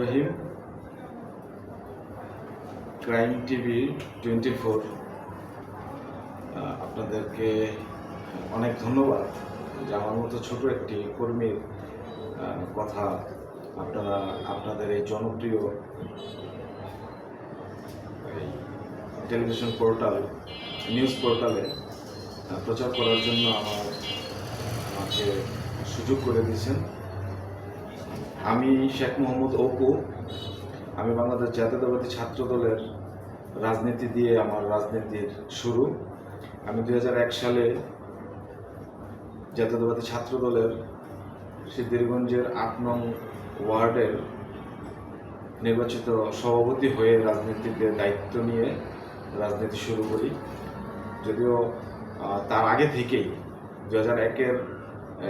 Rahim. Crime TV twenty four আপনাদেরকে অনেক ধন্যবাদ। যে আমার মতো ছোট একটি কর্মীর কথা আপনারা, আপনাদের এই জনপ্রিয় টেলিভিশন পোর্টাল নিউজ পোর্টালে প্রচার করার জন্য আমার, আমাকে সুযোগ করে দিয়েছেন। আমি শেখ মোহাম্মদ অপু। আমি বাংলাদেশ জাতীয়তাবাদী ছাত্র দলের রাজনীতি দিয়ে আমার রাজনীতির শুরু। আমি দু হাজার এক সালে জাতীয়তাবাদী ছাত্র দলের সিদ্ধিরগঞ্জের আট নং ওয়ার্ডের নির্বাচিত সভাপতি হয়ে রাজনীতিতে দায়িত্ব নিয়ে রাজনীতি শুরু করি। যদিও তার আগে থেকেই দু হাজার একের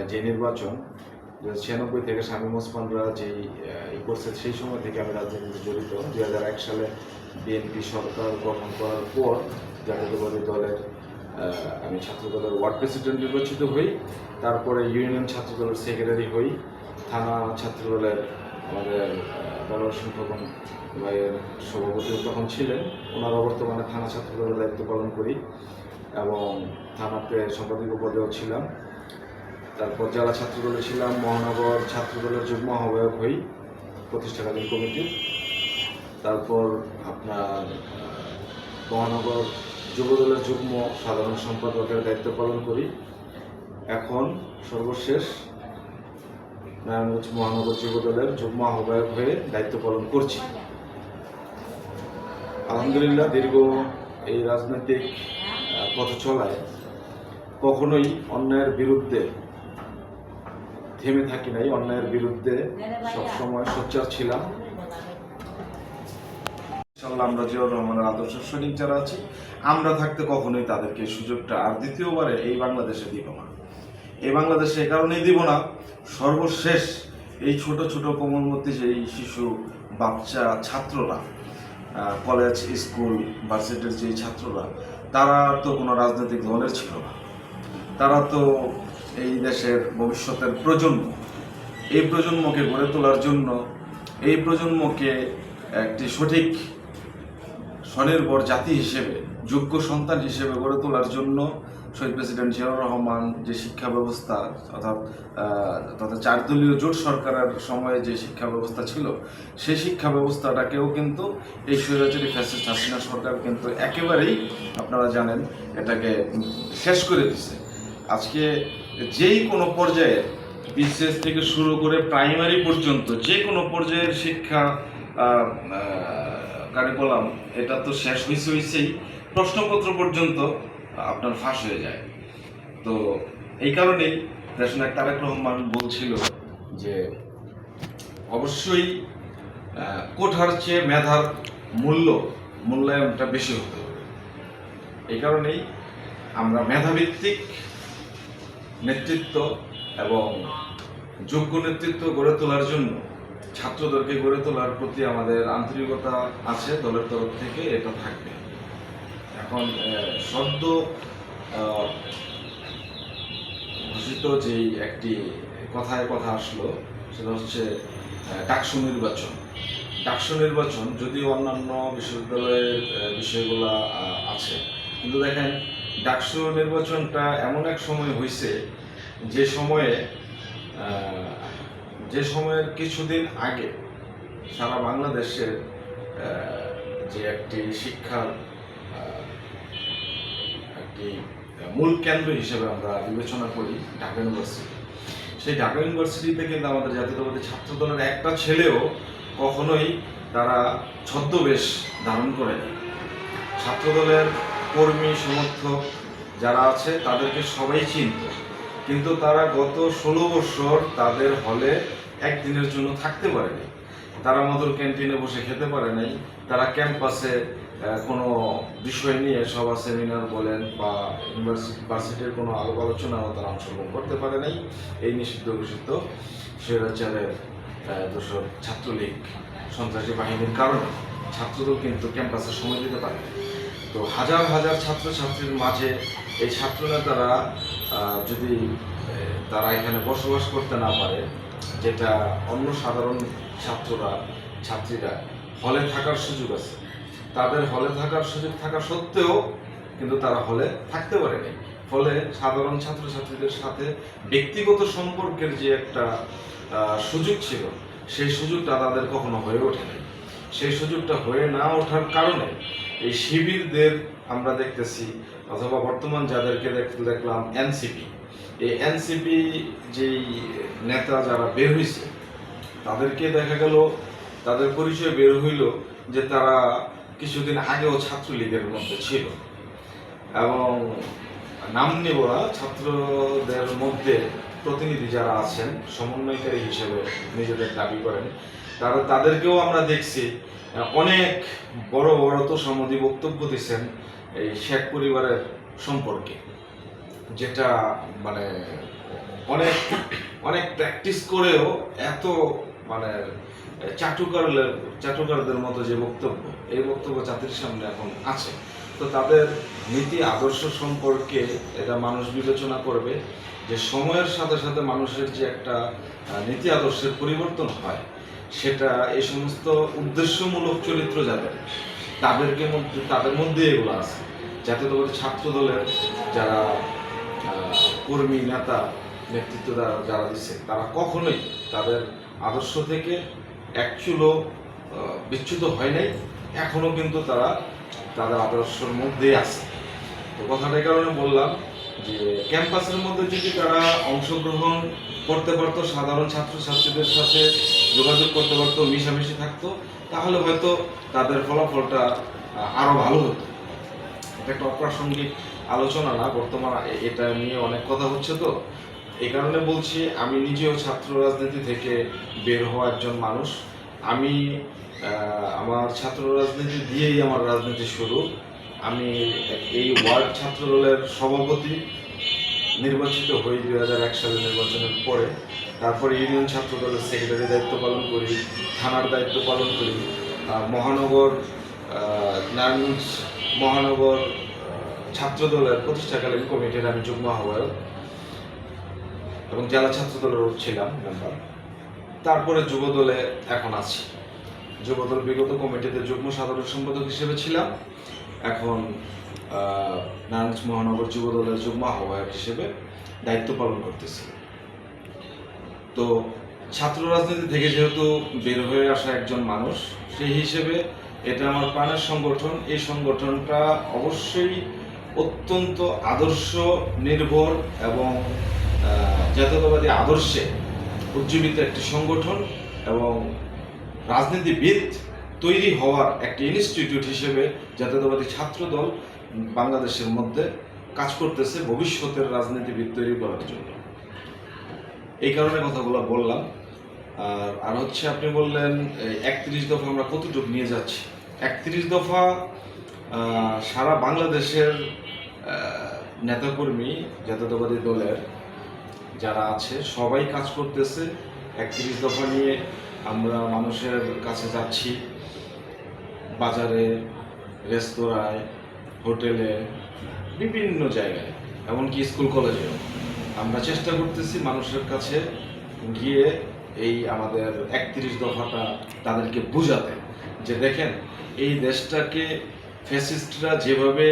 যে নির্বাচন দু ছিয়ানব্বই থেকে শামীম ওসমানরা যেই ই করছে সেই সময় থেকে আমি রাজনীতিতে জড়িত। দুই হাজার এক সালে বিএনপি সরকার গঠন করার পর জাতীয়তাবাদী দলের আমি ছাত্র দলের ওয়ার্ড প্রেসিডেন্ট নির্বাচিত হই। তারপরে ইউনিয়ন ছাত্র দলের সেক্রেটারি হই। থানা ছাত্র দলের আমাদের বড় সংখ্যক ভাইয়ের সভাপতি তখন ছিলেন। ওনারা বর্তমানে থানা ছাত্র দলের দায়িত্ব পালন করি এবং থানাতে সম্পাদক পদেও ছিলাম। তারপর জেলা ছাত্র দলে ছিলাম, মহানগর ছাত্র দলের যুগ্ম আহ্বায়ক হই, প্রতিষ্ঠাকালীন কমিটির। তারপর আপনার মহানগর যুব দলের যুগ্ম সাধারণ সম্পাদকের দায়িত্ব পালন করি। এখন সর্বশেষ নারায়ণগঞ্জ মহানগর যুব দলের যুগ্ম আহ্বায়ক হয়ে দায়িত্ব পালন করছি। আলহামদুলিল্লাহ, দীর্ঘ এই রাজনৈতিক পথ চলায় কখনোই অন্যায়ের বিরুদ্ধে থেমে থাকি নাই, অন্যায়ের বিরুদ্ধে সবসময় সোচ্চার ছিলাম। ইনশাল্লাহ আমরা জিয়াউর রহমানের আদর্শ সৈনিক যারা আছি, আমরা থাকতে কখনোই তাদেরকে সুযোগটা আর দ্বিতীয়বারে এই বাংলাদেশে দিব না। এই বাংলাদেশে এ কারণেই দিব না, সর্বশেষ এই ছোট ছোট কোমলমতি যে শিশু, বাচ্চা, ছাত্ররা কলেজ, স্কুল, ভার্সিটির যে ছাত্ররা, তারা তো কোনো রাজনৈতিক দলের ছিল না। তারা তো এই দেশের ভবিষ্যতের প্রজন্ম। এই প্রজন্মকে গড়ে তোলার জন্য এই প্রজন্মকে একটি সঠিক স্বনির্ভর জাতি হিসেবে, যোগ্য সন্তান হিসেবে গড়ে তোলার জন্য শহীদ প্রেসিডেন্ট জিয়াউর রহমান যে শিক্ষা ব্যবস্থা অর্থাৎ তথা চারদলীয় জোট সরকারের সময়ে যে শিক্ষা ব্যবস্থা ছিল, সেই শিক্ষা ব্যবস্থাটাকেও কিন্তু এই স্বৈরাচারী ফ্যাসিস্ট হাসিনা সরকার কিন্তু একেবারেই, আপনারা জানেন, এটাকে শেষ করে দিছে। আজকে যেই কোনো পর্যায়ে বিসিএস থেকে শুরু করে প্রাইমারি পর্যন্ত যে কোনো পর্যায়ের শিক্ষা কারিকুলাম এটা তো শেষ হয়েছে হয়েছেই প্রশ্নপত্র পর্যন্ত আপনার ফাঁস হয়ে যায়। তো এই কারণেই দেশনায়ক তারেক রহমান বলছিল যে, অবশ্যই কোঠার চেয়ে মেধার মূল্য, মূল্যায়নটা বেশি হতে হবে। এই কারণেই আমরা মেধাভিত্তিক নেতৃত্ব এবং যোগ্য নেতৃত্ব গড়ে তোলার জন্য ছাত্রদেরকে গড়ে তোলার প্রতি আমাদের আন্তরিকতা আছে দলের তরফ থেকে, এটা থাকবে। এখন সদ্য ঘোষিত যেই একটি কথায় কথা আসলো, সেটা হচ্ছে ডাকসু নির্বাচন। ডাকসু নির্বাচন, যদিও অন্যান্য বিশ্ববিদ্যালয়ের বিষয়গুলা আছে। কিন্তু দেখেন ডাকসু নির্বাচনটা এমন এক সময় হয়েছে যে সময়ে যে সময়ের কিছুদিন আগে সারা বাংলাদেশের যে একটি শিক্ষার একটি মূল কেন্দ্র হিসেবে আমরা বিবেচনা করি ঢাকা ইউনিভার্সিটি। সেই ঢাকা ইউনিভার্সিটিতে কিন্তু আমাদের জাতীয়তাবাদী ছাত্র দলের একটা ছেলেও কখনোই তারা ছদ্মবেশ ধারণ করে ছাত্র দলের কর্মী, সমর্থক যারা আছে, তাদেরকে সবাই চিনত। কিন্তু তারা গত ষোলো বছর তাদের হলে একদিনের জন্য থাকতে পারেনি তারা মধুর ক্যান্টিনে বসে খেতে পারে নাই। তারা ক্যাম্পাসে কোনো বিষয় নিয়ে সভা সেমিনার বলেন বা ইউনিভার্সিটি, ভার্সিটির কোনো আলোক আলোচনাও তারা অংশগ্রহণ করতে পারে নাই। এই নিষিদ্ধ ঘোষিত স্বৈরাচারের দোষর ছাত্রলীগ সন্ত্রাসী বাহিনীর কারণে। ছাত্রদল কিন্তু ক্যাম্পাসে সময় দিতে পারে না। তো হাজার হাজার ছাত্রছাত্রীর মাঝে এই ছাত্রনেতারা যদি তারা এখানে বসবাস করতে না পারে, যেটা অন্য সাধারণ ছাত্ররা, ছাত্রীরা হলে থাকার সুযোগ আছে। তাদের হলে থাকার সুযোগ থাকা সত্ত্বেও কিন্তু তারা হলে থাকতে পারেনি। ফলে সাধারণ ছাত্রছাত্রীদের সাথে ব্যক্তিগত সম্পর্কের যে একটা সুযোগ ছিল, সেই সুযোগটা তাদের কখনো হয়ে ওঠেনি সেই সুযোগটা হয়ে না ওঠার কারণে এই শিবিরদের আমরা দেখতেছি, অথবা বর্তমান যাদেরকে দেখ- দেখলাম এনসিপি। এই এনসিপি যেই নেতা যারা বের হয়েছে তাদেরকে দেখা গেল, তাদের পরিচয় বের হইল যে তারা কিছুদিন আগেও ছাত্রলীগের মধ্যে ছিল। এবং নাম নেব না, ছাত্রদের মধ্যে প্রতিনিধি যারা আছেন, সমন্বয়কারী হিসেবে নিজেদের দাবি করেন তারা তাদেরকেও আমরা দেখছি, অনেক বড় বড় তো সমাধি বক্তব্য দিচ্ছেন এই শেখ পরিবারের সম্পর্কে, যেটা মানে অনেক অনেক প্র্যাকটিস করেও এত মানে চাটুকার চাটুকারদের মতো যে বক্তব্য, এই বক্তব্য জাতির সামনে এখন আছে। তো তাদের নীতি, আদর্শ সম্পর্কে এটা মানুষ বিবেচনা করবে যে সময়ের সাথে সাথে মানুষের যে একটা নীতি, আদর্শের পরিবর্তন হয়। সেটা এই সমস্ত উদ্দেশ্যমূলক চরিত্র যাদের, তাদেরকে মধ্যে, তাদের মধ্যে এগুলো আছে। যাতে তোমার ছাত্র দলের যারা কর্মী, নেতা, নেতৃত্ব যারা যারা দিচ্ছে, তারা কখনোই তাদের আদর্শ থেকে অ্যাকচুয়ালও বিচ্যুত হয় নাই। এখনও কিন্তু তারা, তাদের আদর্শের মধ্যেই আছে। তো কথাটা কারণে বললাম যে ক্যাম্পাসের মধ্যে যদি তারা অংশগ্রহণ করতে পারতো সাধারণ ছাত্রছাত্রীদের সাথে যোগাযোগ করতে পারতো মিশামিশি থাকতো তাহলে হয়তো তাদের ফলাফলটা আহ, আরও ভালো হতো। এটা একটা অপ্রাসঙ্গিক আলোচনা না বর্তমান এটা নিয়ে অনেক কথা হচ্ছে তো। এই কারণে বলছি আমি নিজেও ছাত্র রাজনীতি থেকে বের হওয়া একজন মানুষ। আমি আমার ছাত্র রাজনীতি দিয়েই আমার রাজনীতি শুরু। আমি এই ওয়ার্ড ছাত্র দলের সভাপতি নির্বাচিত হই দুই হাজার এক সালে নির্বাচনের পরে। তারপরে ইউনিয়ন ছাত্র দলের সেক্রেটারি দায়িত্ব পালন করি থানার দায়িত্ব পালন করি মহানগর নারায়ণগঞ্জ মহানগর আহ, ছাত্র দলের প্রতিষ্ঠাকালীন কমিটির আমি যুগ্ম আহ্বায়ক এবং জেলা ছাত্র দলেরও ছিলাম মেম্বার তারপরে যুবদলে এখন আছি। যুবদল বিগত কমিটিতে যুগ্ম সাধারণ সম্পাদক হিসেবে ছিলাম। এখন নারায়ণগঞ্জ মহানগর যুব দলের যুগ্ম আহ্বায়ক হিসেবে দায়িত্ব পালন করতেছি। তো ছাত্র রাজনীতি থেকে যেহেতু বের হয়ে আসা একজন মানুষ, সেই হিসেবে এটা আমার প্রাণের সংগঠন। এই সংগঠনটা অবশ্যই অত্যন্ত আদর্শ, নির্ভর এবং জাতীয়তাবাদী আদর্শে উজ্জীবিত একটি সংগঠন এবং রাজনীতিবিদ তৈরি হওয়ার একটি ইনস্টিটিউট হিসেবে জাতীয়তাবাদী ছাত্র দল বাংলাদেশের মধ্যে কাজ করতেছে ভবিষ্যতের রাজনীতিবিদ তৈরি করার জন্য। এই কারণে কথাগুলো বললাম। আর আর হচ্ছে আপনি বললেন একত্রিশ দফা আমরা কতটুকু নিয়ে যাচ্ছি? একত্রিশ দফা সারা বাংলাদেশের নেতাকর্মী জাতীয়তাবাদী দলের যারা আছে, সবাই কাজ করতেছে। একত্রিশ দফা নিয়ে আমরা মানুষের কাছে যাচ্ছি। বাজারে রেস্তোরাঁয় হোটেলে বিভিন্ন জায়গায় এমনকি স্কুল কলেজেও। আমরা চেষ্টা করতেছি মানুষের কাছে গিয়ে এই আমাদের একত্রিশ দফাটা তাদেরকে বোঝাতে যে দেখেন এই দেশটাকে ফ্যাসিস্টরা যেভাবে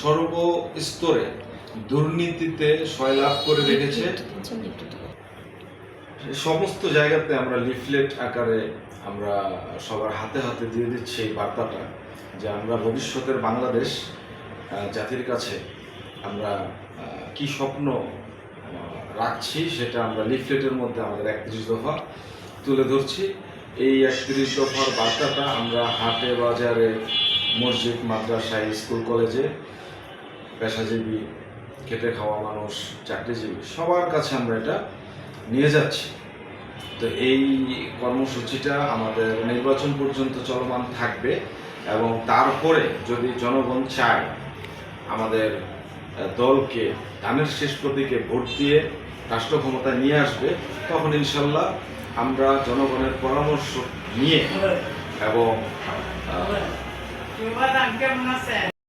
সর্বস্তরে দুর্নীতিতে সয়লাভ করে রেখেছে সমস্ত জায়গাতে আমরা লিফলেট আকারে আমরা সবার হাতে হাতে দিয়ে দিচ্ছি এই বার্তাটা যে আমরা ভবিষ্যতের বাংলাদেশ জাতির কাছে আমরা কি স্বপ্ন রাখছি সেটা আমরা লিফলেটের মধ্যে আমাদের একত্রিশ দফা তুলে ধরছি। এই একত্রিশ দফার বার্তাটা আমরা হাটে বাজারে, মসজিদ, মাদ্রাসায়, স্কুল, কলেজে, পেশাজীবী, খেটে খাওয়া মানুষ, চাকরিজীবী সবার কাছে আমরা এটা নিয়ে যাচ্ছি। তো এই কর্মসূচিটা আমাদের নির্বাচন পর্যন্ত চলমান থাকবে এবং তারপরে যদি জনগণ চায় আমাদের দলকে ধানের শেষ প্রতীকে ভোট দিয়ে রাষ্ট্র ক্ষমতায় নিয়ে আসবে তখন ইনশাল্লাহ আমরা জনগণের পরামর্শ নিয়ে এবং আহ, কেমন আছেন